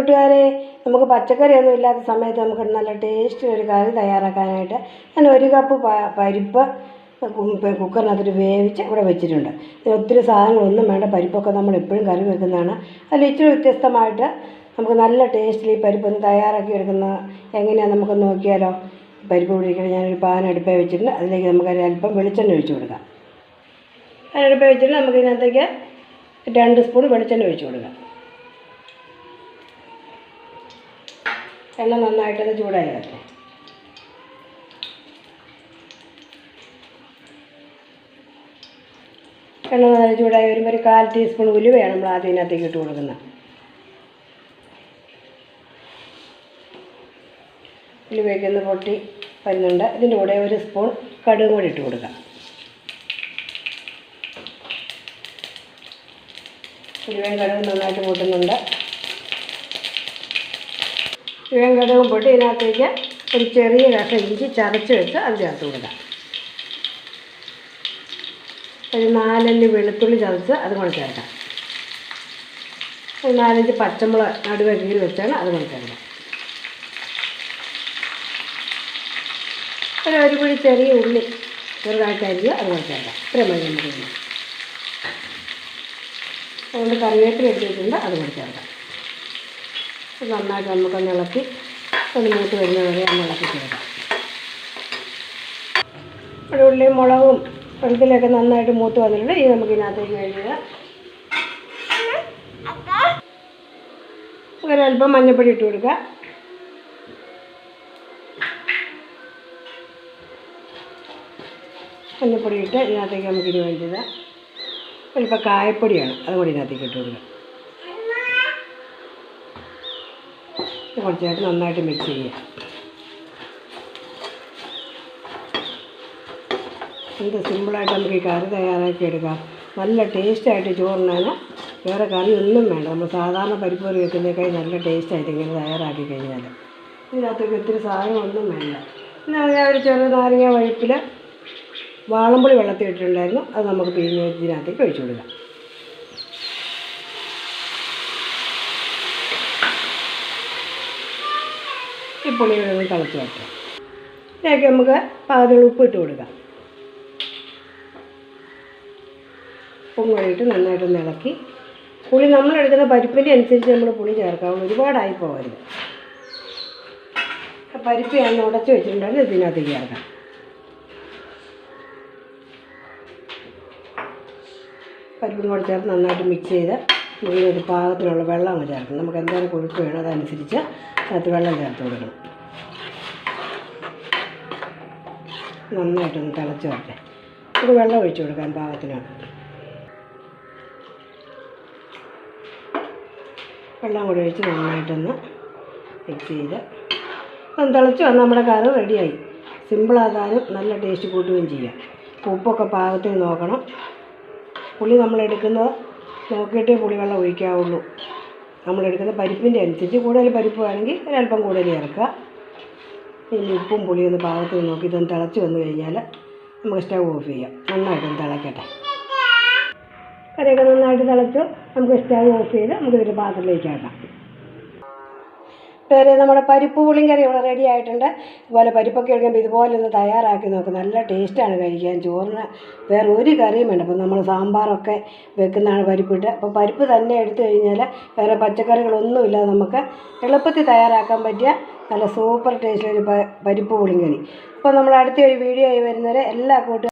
കൂട്ടുകാരെ നമുക്ക് പച്ചക്കറിയൊന്നും ഇല്ലാത്ത സമയത്ത് നമുക്ക് നല്ല ടേസ്റ്റ് ഒരു കറി തയ്യാറാക്കാനായിട്ട് ഞാൻ ഒരു കപ്പ് പരിപ്പ് കുക്കറിനകത്തൊരു വേവിച്ച് ഇവിടെ വെച്ചിട്ടുണ്ട്. ഒത്തിരി സാധനങ്ങളൊന്നും വേണ്ട പരിപ്പൊക്കെ നമ്മൾ എപ്പോഴും കറി വെക്കുന്നതാണ്. അതിൽ ഇച്ചിരി വ്യത്യസ്തമായിട്ട് നമുക്ക് നല്ല ടേസ്റ്റിൽ ഈ പരിപ്പൊന്ന് തയ്യാറാക്കി എടുക്കുന്ന എങ്ങനെയാണെന്ന് നമുക്ക് നോക്കിയാലോ? പരിപ്പ് പിടിക്കണം ഞാനൊരു പാൻ അടുപ്പേ വെച്ചിട്ടുണ്ട്. അതിലേക്ക് നമുക്ക് അല്പം വെളിച്ചെണ്ണ ഒഴിച്ചു കൊടുക്കാം. അതിനടുപ്പേ വെച്ചിട്ട് നമുക്ക് ഇതിനകത്തേക്ക് രണ്ട് സ്പൂൺ വെളിച്ചെണ്ണ ഒഴിച്ചു കൊടുക്കാം. എണ്ണ നന്നായിട്ടൊന്ന് ചൂടായി വരട്ടെ. എണ്ണ നല്ല ചൂടായി വരുമ്പോൾ ഒരു കാൽ ടീസ്പൂൺ ഉലുവയാണ് നമ്മൾ ആദ്യം ഇതിനകത്തേക്ക് ഇട്ട് കൊടുക്കുന്നത്. ഉലുവയൊക്കെ ഒന്ന് പൊട്ടി വരുന്നുണ്ട്. ഇതിന്റെ കൂടെ ഒരു സ്പൂൺ കടുകും കൂടി ഇട്ട് കൊടുക്കാം. ഉലുവയും കടുകും നന്നായിട്ട് പൊട്ടുന്നുണ്ട്. ഉലുവയും കടുകും പൊട്ടി ഇതിനകത്തേക്ക് ഒരു ചെറിയ കഷ ഇഞ്ചി ചതച്ച് വെച്ച് അത് ചേർത്ത് കൊടുക്കാം. ഒരു നാലഞ്ച് വെളുത്തുള്ളി ചതച്ച് അത് കൂടെ ചേർക്കാം. ഒരു നാലഞ്ച് പച്ചമുളക് നടുവെ കീറി വെച്ചാണ് അത് കൂടെ ചേർക്കാം. ഒരു ഒരു പിടി ചെറിയ ഉള്ളി ചെറുതായിട്ടായിരിക്കും അത് കൂടെ ചേർക്കാം. ഇത്രയും മതി നമുക്ക് അതുകൊണ്ട് കറിവേപ്പില എടുത്ത് വെച്ചിട്ടുണ്ട് അത് കൂടെ ചേർക്കാം. നന്നായിട്ട് നമുക്കൊന്ന് ഇളക്കി ഒന്ന് മൂത്ത് വരുന്നത് വരെ ഒന്ന് ഇളക്കി ചേർക്കാം ഇവിടെ ഉള്ളിയും മുളകും വെള്ളത്തിലൊക്കെ നന്നായിട്ട് മൂത്ത് വന്നിട്ടുണ്ട്. ഇനി നമുക്ക് ഇതിനകത്തേക്ക് കഴിയുക ഒരല്പം മഞ്ഞപ്പൊടി ഇട്ട് കൊടുക്കുക മഞ്ഞൾപ്പൊടി ഇട്ട് ഇതിനകത്തേക്ക് നമുക്ക് ഇനി വേണ്ടത് ഒരല്പം കായപ്പൊടിയാണ്. അതുകൂടി ഇതിനകത്തേക്ക് ഇട്ട് കൊടുക്കുക ഇത് നന്നായിട്ട് മിക്സ് ചെയ്യുക. എന്ത് സിമ്പിളായിട്ട് നമുക്ക് ഈ കറി തയ്യാറാക്കി എടുക്കാം. നല്ല ടേസ്റ്റായിട്ട് ചോറിനാണ്. വേറെ കറി ഒന്നും വേണ്ട. നമ്മൾ സാധാരണ പരിപ്പ് കറി വെക്കുന്നതിനേക്കാൾ നല്ല ടേസ്റ്റായിട്ട് ഇങ്ങനെ തയ്യാറാക്കി കഴിഞ്ഞാൽ ഇതിനകത്തേക്ക് ഒത്തിരി സാധനങ്ങളൊന്നും വേണ്ട. പിന്നെ ഞാൻ ഒരു ചെറിയ നാരങ്ങ വഴുപ്പിൽ വാളമ്പുളി വെള്ളത്തിൽ ഇട്ടിട്ടുണ്ടായിരുന്നു അത് നമുക്ക് പിഴിഞ്ഞ് ഇതിനകത്തേക്ക് ഒഴിച്ചു കൊടുക്കാം. ഈ പുളി ഒന്ന് തിളച്ച് വയ്ക്കാം. ഇതിലേക്ക് നമുക്ക് പാകത്തിന് ഉപ്പ് ഇട്ട് കൊടുക്കാം. ഉപ്പും കൂടിയിട്ട് നന്നായിട്ടൊന്ന് ഇളക്കി. പുളി നമ്മളെടുക്കുന്ന പരിപ്പിന്റെ അനുസരിച്ച് നമ്മൾ പുളി ചേർക്കാം. ഒരുപാടായി പോകരുത്. പരിപ്പ് ഞാൻ ഉടച്ച് വെച്ചിട്ടുണ്ടെങ്കിൽ ഇതിനകത്ത് ചേർക്കാം. പരിപ്പും കൂടെ ചേർത്ത് നന്നായിട്ട് മിക്സ് ചെയ്ത് ഇതിനൊരു പാകത്തിനുള്ള വെള്ളം അങ്ങ് ചേർക്കണം. നമുക്ക് എന്തായാലും കൊഴുപ്പ് വേണോ അതനുസരിച്ച് അതിനകത്ത് വെള്ളം ചേർത്ത് കൊടുക്കണം. നന്നായിട്ടൊന്ന് തിളച്ച് വരട്ടെ. ഒരു വെള്ളം ഒഴിച്ചു കൊടുക്കാൻ പാകത്തിനാണ്. വെള്ളം കൂടി ഒഴിച്ച് നന്നായിട്ടൊന്ന് മിക്സ് ചെയ്ത് ഒന്ന് തിളച്ച് വന്ന് നമ്മുടെ കറി റെഡിയായി. സിമ്പിളാകാനും നല്ല ടേസ്റ്റ് കൂട്ടുകയും ചെയ്യാം. ഉപ്പൊക്കെ പാകത്തിന് നോക്കണം. പുളി നമ്മളെടുക്കുന്നത് നോക്കിയിട്ടേ പുളിവെള്ളം ഒഴിക്കാവുള്ളൂ. നമ്മളെടുക്കുന്ന പരിപ്പിന്റെ അനുസരിച്ച് കൂടുതൽ പരിപ്പ് വേണമെങ്കിൽ ഒരല്പം കൂടുതൽ ചേർക്കുക. ഇനി ഉപ്പും പുളിയും ഒന്ന് പാകത്തിൽ നോക്കി ഇതൊന്ന് തിളച്ച് വന്നു കഴിഞ്ഞാൽ നമുക്ക് സ്റ്റവ് ഓഫ് ചെയ്യാം. നന്നായിട്ടൊന്ന് തിളക്കട്ടെ. കറിയൊക്കെ നന്നായിട്ട് തിളച്ച്. നമുക്ക് സ്റ്റവ് ഓഫ് ചെയ്ത് നമുക്ക് ഇതിന്റെ പാത്രത്തിലേക്ക് ആക്കാം. വേറെ നമ്മുടെ പരിപ്പ് പുളിങ്കറി കറി ഇവിടെ റെഡി ആയിട്ടുണ്ട്. ഇതുപോലെ പരിപ്പൊക്കെ എടുക്കുമ്പോൾ ഇതുപോലെ ഒന്ന് തയ്യാറാക്കി നോക്കും. നല്ല ടേസ്റ്റാണ് കഴിക്കാൻ. ചോറിന് വേറെ ഒരു കറിയും വേണ്ട. അപ്പോൾ നമ്മൾ സാമ്പാറൊക്കെ വെക്കുന്നതാണ് പരിപ്പിട്ട്. അപ്പോൾ പരിപ്പ് തന്നെ എടുത്തു കഴിഞ്ഞാൽ വേറെ പച്ചക്കറികളൊന്നുമില്ലാതെ നമുക്ക് എളുപ്പത്തിൽ തയ്യാറാക്കാൻ പറ്റിയ നല്ല സൂപ്പർ ടേസ്റ്റിലൊരു പരിപ്പ് പുളിങ്കറി അപ്പോൾ നമ്മൾ അടുത്ത ഒരു വീഡിയോ ആയി വരുന്നവരെ എല്ലാ കൂട്ടുകാരും